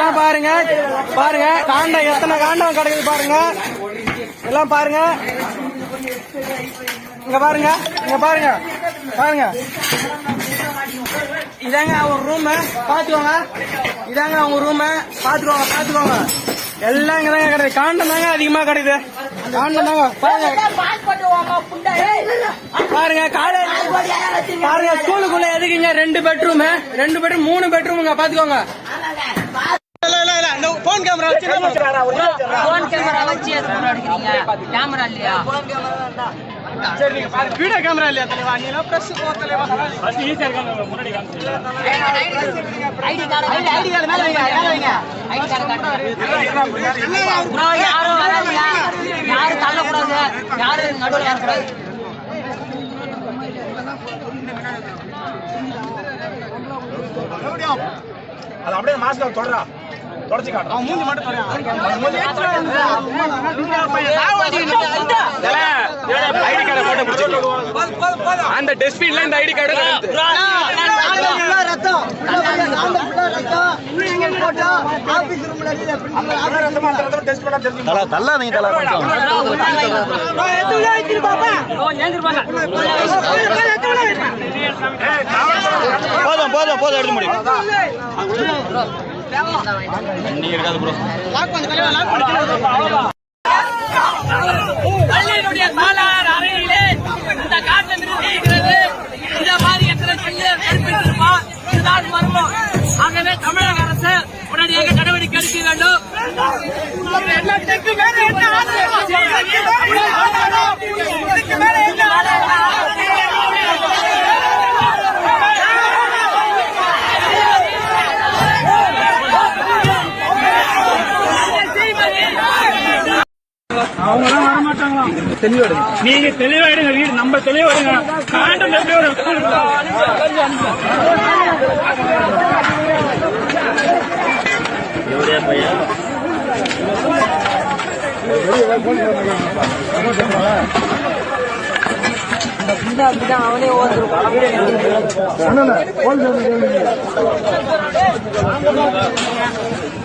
எல்லாம் பாருங்க பாருங்க. காண்டம் எத்தனை காண்டம் கிடைக்குது பாருங்க. எல்லாம் பாருங்க. இங்க பாருங்க இங்க பாருங்க பாருங்க. இதாங்க அவங்க ரூம் பாத்துக்கோங்க இதாங்க அவங்க ரூம் பாத்துக்கோங்க பாத்துக்கோங்க எல்லாம் இங்க தாங்க கிடையாது காண்டம் தாங்க அதிகமா கிடைக்குது. காண்டம் தாங்க. பாருங்க. பாருங்க காலையில பாருங்க ஸ்கூலுக்குள்ள எதுக்குங்க? ரெண்டு பெட்ரூம் ரெண்டு பெட்ரூம் மூணு பெட்ரூமுங்க பாத்துக்கோங்க இந்த போன் கேமரா வச்சு போன் கேமரா வச்சு எது போட்டோ எடுக்கிறீங்க கேமரா இல்லையா சரி நீங்க பாருங்க வீடியோ கேமரா இல்லையா தலைவா நீ எல்லாம் பிரஸ் போ தலைவா ஐடி கார்டு ஐடி கார்டு மேல வைங்க மேல வைங்க ஐடி கார்டு ப்ரோ யாரும் வராதீங்க யாரும் தள்ளக்கூடாது யாரும் நடுவில் ஏறக்கூடாது அது அப்படியே மாஸ்க் தொடரா தொடச்சு காட்டு அவன் மூஞ்சி மட்டும் ஐடி கார்டை போட்டு பிடிச்சிட்டு அந்த டஸ்ட்பின்ல இந்த ஐடி கார்டு டெஸ்ட் பண்ணா தெரிஞ்சு தலா தள்ளாதீங்க தலா கொஞ்சம் போதும் போதும் எடுத்து முடியும் நீங்க இருக்காது ப்ரோ பள்ளியினுடைய சாலார் அறையிலே இந்த காட்டு நிறுத்தியிருக்கிறது இந்த மாதிரி எத்தனை செய்ய கற்பித்திருப்பா? இதுதான் மர்மம். ஆகவே தமிழக அரசு உடனடியாக நடவடிக்கை எடுக்க வேண்டும். மேல என்ன எல்லாம் வர மாட்டாங்களாம் நீங்க தெளிவாயிடுங்க வீடு நம்ம தெளிவாயிடுங்க. காண்டம் எப்படி வரும் அவனே ஓதுருவான்